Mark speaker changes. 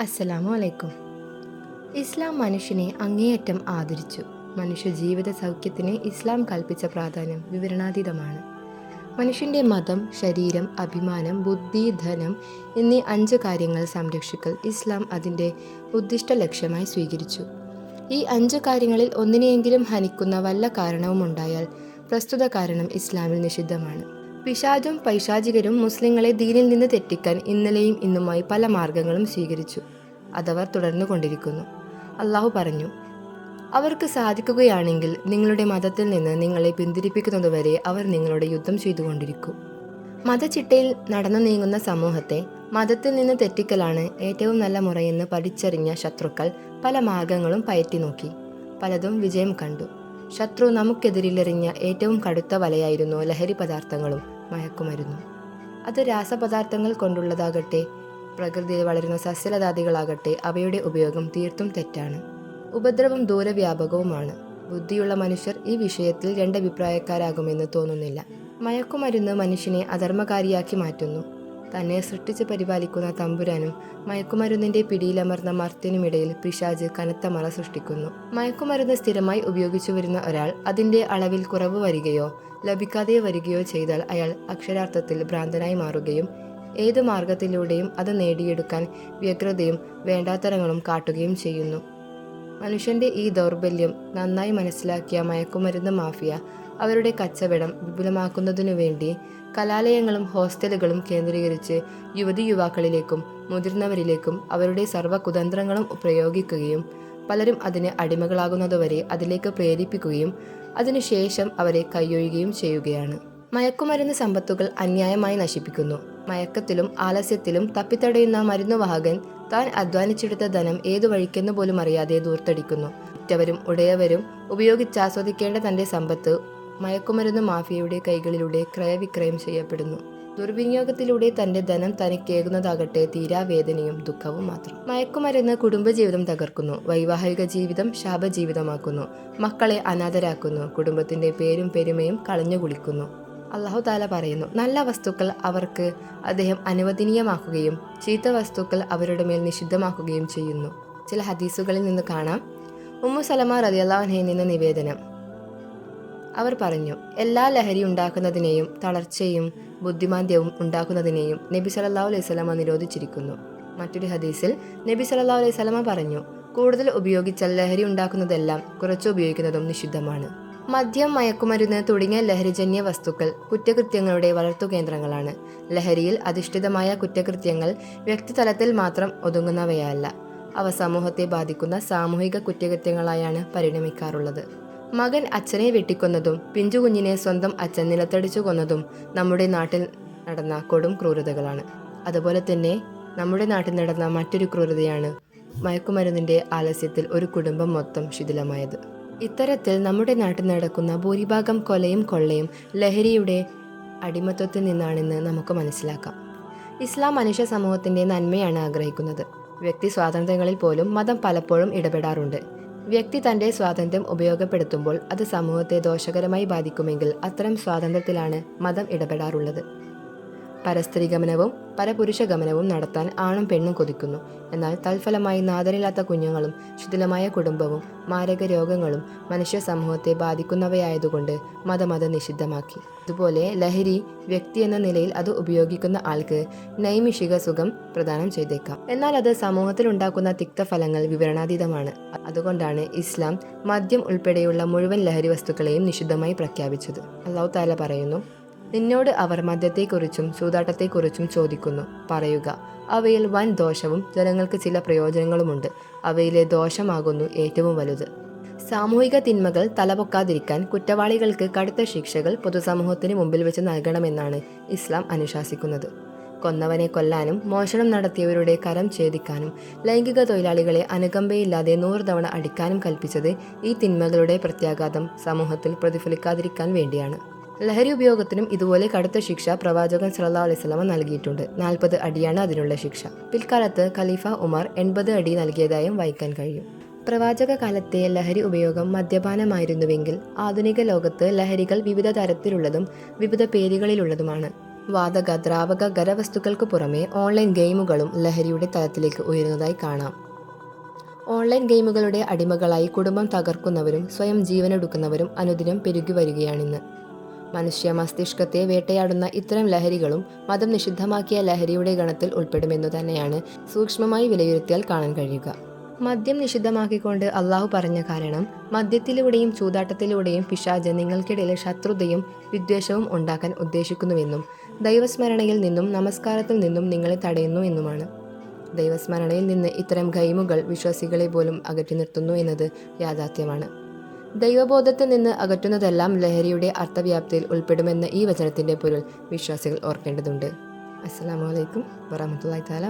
Speaker 1: അസ്സലാമു അലൈക്കും ഇസ്ലാം മനുഷ്യനെ അങ്ങേയറ്റം ആദരിച്ചു. മനുഷ്യ ജീവിത സൗഖ്യത്തിന് ഇസ്ലാം കൽപ്പിച്ച പ്രാധാന്യം വിവരണാതീതമാണ്. മനുഷ്യന്റെ മതം ശരീരം അഭിമാനം ബുദ്ധി ധനം എന്നീ അഞ്ച് കാര്യങ്ങൾ സംരക്ഷിക്കൽ ഇസ്ലാം അതിന്റെ ഉദ്ദിഷ്ട ലക്ഷ്യമായി സ്വീകരിച്ചു. ഈ അഞ്ച് കാര്യങ്ങളിൽ ഒന്നിനെയെങ്കിലും ഹനിക്കുന്ന വല്ല കാരണവും ഉണ്ടായാൽ പ്രസ്തുത കാരണം ഇസ്ലാമിൽ നിഷിദ്ധമാണ്. പിശാചും പൈശാചികരും മുസ്ലിങ്ങളെ ദീനിൽ നിന്ന് തെറ്റിക്കാൻ ഇന്നലെയും ഇന്നുമായി പല മാർഗങ്ങളും സ്വീകരിച്ചു. അതവർ തുടർന്നു കൊണ്ടിരിക്കുന്നു. അള്ളാഹു പറഞ്ഞു അവർക്ക് സാധിക്കുകയാണെങ്കിൽ നിങ്ങളുടെ മതത്തിൽ നിന്ന് നിങ്ങളെ പിന്തിരിപ്പിക്കുന്നതുവരെ അവർ നിങ്ങളുടെ യുദ്ധം ചെയ്തുകൊണ്ടിരിക്കും. മതചിട്ടയിൽ നടന്നു നീങ്ങുന്ന സമൂഹത്തെ മതത്തിൽ നിന്ന് തെറ്റിക്കലാണ് ഏറ്റവും നല്ല മുറയെന്ന് പഠിച്ചറിഞ്ഞ ശത്രുക്കൾ പല മാർഗങ്ങളും പയറ്റി നോക്കി. പലതും വിജയം കണ്ടു. ശത്രു നമുക്കെതിരിലെറിഞ്ഞ ഏറ്റവും കടുത്ത വലയായിരുന്നു ലഹരി പദാർത്ഥങ്ങളും. മയക്കുമരുന്നും. അത് രാസപദാർത്ഥങ്ങൾ കൊണ്ടുള്ളതാകട്ടെ പ്രകൃതിയിൽ വളരുന്ന സസ്യലതാദികളാകട്ടെ അവയുടെ ഉപയോഗം തീർത്തും തെറ്റാണ്. ഉപദ്രവം ദൂരവ്യാപകവുമാണ്. ബുദ്ധിയുള്ള മനുഷ്യർ ഈ വിഷയത്തിൽ രണ്ടഭിപ്രായക്കാരാകുമെന്ന് തോന്നുന്നില്ല. മയക്കുമരുന്ന് മനുഷ്യനെ അധർമ്മകാരിയാക്കി മാറ്റുന്നു. തന്നെ സൃഷ്ടിച്ച് പരിപാലിക്കുന്ന തമ്പുരാനും മയക്കുമരുന്നിന്റെ പിടിയിലമർന്ന മർത്തിനുമിടയിൽ പിശാജ് കനത്ത മറ സൃഷ്ടിക്കുന്നു. മയക്കുമരുന്ന് സ്ഥിരമായി ഉപയോഗിച്ചു വരുന്ന ഒരാൾ അതിന്റെ അളവിൽ കുറവ് വരികയോ ലഭിക്കാതെ വരികയോ ചെയ്താൽ അയാൾ അക്ഷരാർത്ഥത്തിൽ ഭ്രാന്തനായി മാറുകയും ഏത് മാർഗത്തിലൂടെയും അത് നേടിയെടുക്കാൻ വ്യഗ്രതയും വേണ്ടാത്തരങ്ങളും കാട്ടുകയും ചെയ്യുന്നു. മനുഷ്യന്റെ ഈ ദൗർബല്യം നന്നായി മനസ്സിലാക്കിയ മയക്കുമരുന്ന് മാഫിയ അവരുടെ കച്ചവടം വിപുലമാക്കുന്നതിനു വേണ്ടി കലാലയങ്ങളും ഹോസ്റ്റലുകളും കേന്ദ്രീകരിച്ച് യുവതി യുവാക്കളിലേക്കും മുതിർന്നവരിലേക്കും അവരുടെ സർവ കുതന്ത്രങ്ങളും പ്രയോഗിക്കുകയും പലരും അതിന് അടിമകളാകുന്നതുവരെ അതിലേക്ക് പ്രേരിപ്പിക്കുകയും അതിനുശേഷം അവരെ കൈയൊഴുകയും ചെയ്യുകയാണ്. മയക്കുമരുന്ന് സമ്പത്തുകൾ അന്യായമായി നശിപ്പിക്കുന്നു. മയക്കത്തിലും ആലസ്യത്തിലും തപ്പിത്തടയുന്ന മരുന്നുവാഹകൻ താൻ അധ്വാനിച്ചെടുത്ത ധനം ഏതു വഴിക്കെന്ന് പോലും അറിയാതെ ദൂർത്തടിക്കുന്നു. ഉറ്റവരും ഉടയവരും ഉപയോഗിച്ചാസ്വദിക്കേണ്ട തന്റെ സമ്പത്ത് മയക്കുമരുന്ന് മാഫിയയുടെ കൈകളിലൂടെ ക്രയവിക്രയം ചെയ്യപ്പെടുന്നു. ദുർവിനിയോഗത്തിലൂടെ തന്റെ ധനം തനിക്കേകുന്നതാകട്ടെ തീരാവേദനയും ദുഃഖവും മാത്രം. മയക്കുമരുന്ന് കുടുംബജീവിതം തകർക്കുന്നു. വൈവാഹിക ജീവിതം ശാപജീവിതമാക്കുന്നു. മക്കളെ അനാഥരാക്കുന്നു. കുടുംബത്തിന്റെ പേരും പെരുമയും കളഞ്ഞു കുളിക്കുന്നു അള്ളാഹു താല പറയുന്നു നല്ല വസ്തുക്കൾ അവർക്ക് അദ്ദേഹം അനുവദനീയമാക്കുകയും ചീത്ത വസ്തുക്കൾ അവരുടെ മേൽ നിഷിദ്ധമാക്കുകയും ചെയ്യുന്നു. ചില ഹദീസുകളിൽ നിന്ന് കാണാം. ഉമ്മു സലമ റതിയല്ലാഹനയിൽ നിന്ന് നിവേദനം. അവർ പറഞ്ഞു എല്ലാ ലഹരി ഉണ്ടാക്കുന്നതിനെയും തളർച്ചയും ബുദ്ധിമാന്ദ്യവും ഉണ്ടാക്കുന്നതിനെയും നബി സല്ലല്ലാഹു അലൈഹി സ്വലമ നിരോധിച്ചിരിക്കുന്നു. മറ്റൊരു ഹദീസിൽ നബി സല്ലല്ലാഹു അലൈഹി സ്വലമ പറഞ്ഞു കൂടുതൽ ഉപയോഗിച്ചാൽ ലഹരി ഉണ്ടാക്കുന്നതെല്ലാം കുറച്ച് ഉപയോഗിക്കുന്നതും നിഷിദ്ധമാണ്. മദ്യം മയക്കുമരുന്ന് തുടങ്ങിയ ലഹരിജന്യ വസ്തുക്കൾ കുറ്റകൃത്യങ്ങളുടെ വളർത്തുകേന്ദ്രങ്ങളാണ് ലഹരിയിൽ അധിഷ്ഠിതമായ കുറ്റകൃത്യങ്ങൾ വ്യക്തിതലത്തിൽ മാത്രം ഒതുങ്ങുന്നവയല്ല. അവ സമൂഹത്തെ ബാധിക്കുന്ന സാമൂഹിക കുറ്റകൃത്യങ്ങളായാണ് പരിണമിക്കാറുള്ളത്. മകൻ അച്ഛനെ വെട്ടിക്കൊന്നതും പിഞ്ചുകുഞ്ഞിനെ സ്വന്തം അച്ഛൻ നിലത്തടിച്ചു കൊന്നതും നമ്മുടെ നാട്ടിൽ നടന്ന കൊടും ക്രൂരതകളാണ്. അതുപോലെ തന്നെ നമ്മുടെ നാട്ടിൽ നടന്ന മറ്റൊരു ക്രൂരതയാണ് മയക്കുമരുന്നിന്റെ ആലസ്യത്തിൽ ഒരു കുടുംബം മൊത്തം ശിഥിലമായത്. ഇത്തരത്തിൽ നമ്മുടെ നാട്ടിൽ നടക്കുന്ന ഭൂരിഭാഗം കൊലയും കൊള്ളയും ലഹരിയുടെ അടിമത്വത്തിൽ നിന്നാണെന്ന് നമുക്ക് മനസ്സിലാക്കാം. ഇസ്ലാം മനുഷ്യ സമൂഹത്തിന്റെ നന്മയാണ് ആഗ്രഹിക്കുന്നത്. വ്യക്തി സ്വാതന്ത്ര്യങ്ങളിൽ പോലും മതം പലപ്പോഴും ഇടപെടാറുണ്ട്. വ്യക്തി തന്റെ സ്വാതന്ത്ര്യം ഉപയോഗപ്പെടുത്തുമ്പോൾ അത് സമൂഹത്തെ ദോഷകരമായി ബാധിക്കുമെങ്കിൽ അത്തരം സ്വാതന്ത്ര്യത്തിലാണ് മതം ഇടപെടാറുള്ളത്. പരസ്ത്രീ ഗമനവും പരപുരുഷ ഗമനവും നടത്താൻ ആണും പെണ്ണും കൊതിക്കുന്നു. എന്നാൽ തൽഫലമായി നാദരില്ലാത്ത കുഞ്ഞുങ്ങളും ശിഥിലമായ കുടുംബവും മാരക രോഗങ്ങളും മനുഷ്യ സമൂഹത്തെ ബാധിക്കുന്നവയായതുകൊണ്ട് മതമത നിഷിദ്ധമാക്കി. അതുപോലെ ലഹരി വ്യക്തി എന്ന നിലയിൽ അത് ഉപയോഗിക്കുന്ന ആൾക്ക് നൈമിഷിക സുഖം പ്രദാനം ചെയ്തേക്കാം. എന്നാൽ അത് സമൂഹത്തിൽ ഉണ്ടാക്കുന്ന തിക്തഫലങ്ങൾ വിവരണാതീതമാണ്. അതുകൊണ്ടാണ് ഇസ്ലാം മദ്യം ഉൾപ്പെടെയുള്ള മുഴുവൻ ലഹരി വസ്തുക്കളെയും നിഷിദ്ധമായി പ്രഖ്യാപിച്ചത്. അള്ളാഹു താല പറയുന്നു നിന്നോട് അവർ മദ്യത്തെക്കുറിച്ചും ചൂതാട്ടത്തെക്കുറിച്ചും ചോദിക്കുന്നു. പറയുക അവയിൽ വൻ ദോഷവും ജനങ്ങൾക്ക് ചില പ്രയോജനങ്ങളുമുണ്ട്. അവയിലെ ദോഷമാകുന്നു ഏറ്റവും വലുത്. സാമൂഹിക തിന്മകൾ തലപൊക്കാതിരിക്കാൻ കുറ്റവാളികൾക്ക് കടുത്ത ശിക്ഷകൾ പൊതുസമൂഹത്തിന് മുമ്പിൽ വെച്ച് നൽകണമെന്നാണ് ഇസ്ലാം അനുശാസിക്കുന്നത്. കൊന്നവനെ കൊല്ലാനും മോഷണം നടത്തിയവരുടെ കരം ഛേദിക്കാനും ലൈംഗിക തൊഴിലാളികളെ അനുകമ്പയില്ലാതെ നൂറ് തവണ അടിക്കാനും കൽപ്പിച്ചത് ഈ തിന്മകളുടെ പ്രത്യാഘാതം സമൂഹത്തിൽ പ്രതിഫലിക്കാതിരിക്കാൻ വേണ്ടിയാണ്. ലഹരി ഉപയോഗത്തിനും ഇതുപോലെ കടുത്ത ശിക്ഷ പ്രവാചകൻ സല്ലാ അലൈഹി വസല്ലമ നൽകിയിട്ടുണ്ട്. നാൽപ്പത് അടിയാണ് അതിനുള്ള ശിക്ഷ. പിൽക്കാലത്ത് ഖലീഫ ഉമർ എൺപത് അടി നൽകിയതായും വായിക്കാൻ കഴിയും. പ്രവാചക കാലത്തെ ലഹരി ഉപയോഗം മദ്യപാനമായിരുന്നുവെങ്കിൽ ആധുനിക ലോകത്ത് ലഹരികൾ വിവിധ തരത്തിലുള്ളതും വിവിധ പേരുകളിലുള്ളതുമാണ്. വാതക ദ്രാവക ഖരവസ്തുക്കൾക്ക് പുറമെ ഓൺലൈൻ ഗെയിമുകളും ലഹരിയുടെ തലത്തിലേക്ക് ഉയരുന്നതായി കാണാം. ഓൺലൈൻ ഗെയിമുകളുടെ അടിമകളായി കുടുംബം തകർക്കുന്നവരും സ്വയം ജീവനെടുക്കുന്നവരും അനുദിനം പെരുകി വരികയാണിന്ന്. മനുഷ്യ മസ്തിഷ്കത്തെ വേട്ടയാടുന്ന ഇത്തരം ലഹരികളും മതം നിഷിദ്ധമാക്കിയ ലഹരിയുടെ ഗണത്തിൽ ഉൾപ്പെടുമെന്നു തന്നെയാണ് സൂക്ഷ്മമായി വിലയിരുത്തിയാൽ കാണാൻ കഴിയുക. മദ്യം നിഷിദ്ധമാക്കിക്കൊണ്ട് അള്ളാഹു പറഞ്ഞ കാരണം മദ്യത്തിലൂടെയും ചൂതാട്ടത്തിലൂടെയും പിശാജ് നിങ്ങൾക്കിടയിലെ ശത്രുതയും വിദ്വേഷവും ഉണ്ടാക്കാൻ ഉദ്ദേശിക്കുന്നുവെന്നും ദൈവസ്മരണയിൽ നിന്നും നമസ്കാരത്തിൽ നിന്നും നിങ്ങളെ തടയുന്നു എന്നുമാണ്. ദൈവസ്മരണയിൽ നിന്ന് ഇത്തരം ഗെയിമുകൾ വിശ്വാസികളെ പോലും അകറ്റി നിർത്തുന്നു എന്നത് യാഥാർത്ഥ്യമാണ്. ദൈവബോധത്തിൽ നിന്ന് അകറ്റുന്നതെല്ലാം ലഹരിയുടെ അർത്ഥവ്യാപ്തിയിൽ ഉൾപ്പെടുമെന്ന ഈ വചനത്തിന്റെ പൊരുൾ വിശ്വാസികൾ ഓർക്കേണ്ടതുണ്ട്. അസ്സാം വലൈക്കും വറഹമത്തല്ലാ താല